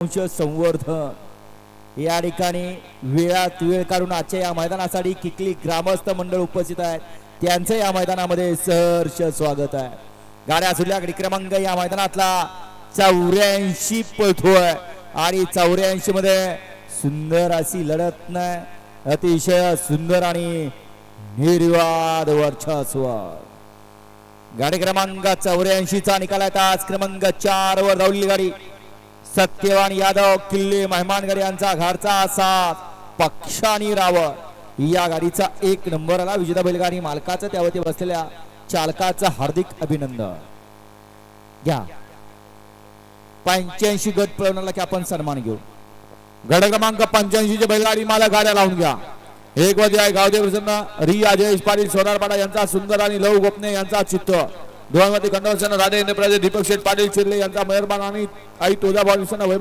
अंश संवर्धन. या ठिकाणी वेळात वेळ काढून आजच्या या मैदानासाठी किकली ग्रामस्थ मंडळ उपस्थित आहेत. त्यांचं या मैदानामध्ये सहर्ष स्वागत आहे. गाड्या सुटल्याकडे क्रमांक या मैदानातला चौऱ्याऐंशी पळतोय आणि चौऱ्याऐंशी मध्ये सुंदर अशी लढत नाही. अतिशय सुंदर आणि निर्वाद वर्चस्व. गाडी क्रमांक चौऱ्याऐंशी चा निकाल आहे. आज क्रमांक चार वर धावलेली गाडी. सत्यवान यादव किल्ले मेहमानगर यांचा घरचा साथ पक्षानी रावळ. या गाडीचा एक नंबर आला विजेता बैलगाडी मालकाचं त्यावरती बसलेल्या चालकाचं हार्दिक अभिनंदन. घ्या. पंच्याऐंशी गट पळवण्याला की आपण सन्मान घेऊ. गड क्रमांक पंच्याऐंशी चे बैलगाडी मालक गाड्या लावून घ्या. एक वजे आहे गावदेव प्रसन्न रिया जयेश पाटील सोनारपाडा यांचा सुंदर आणि लव गोपने यांचा चित्त. दोन मध्ये खंडवसन राधे इंद्रप्रदेश दीपक शेठ पाटील चिरले यांचा मेहरबान आणि आई तुळजाभवानी वैभव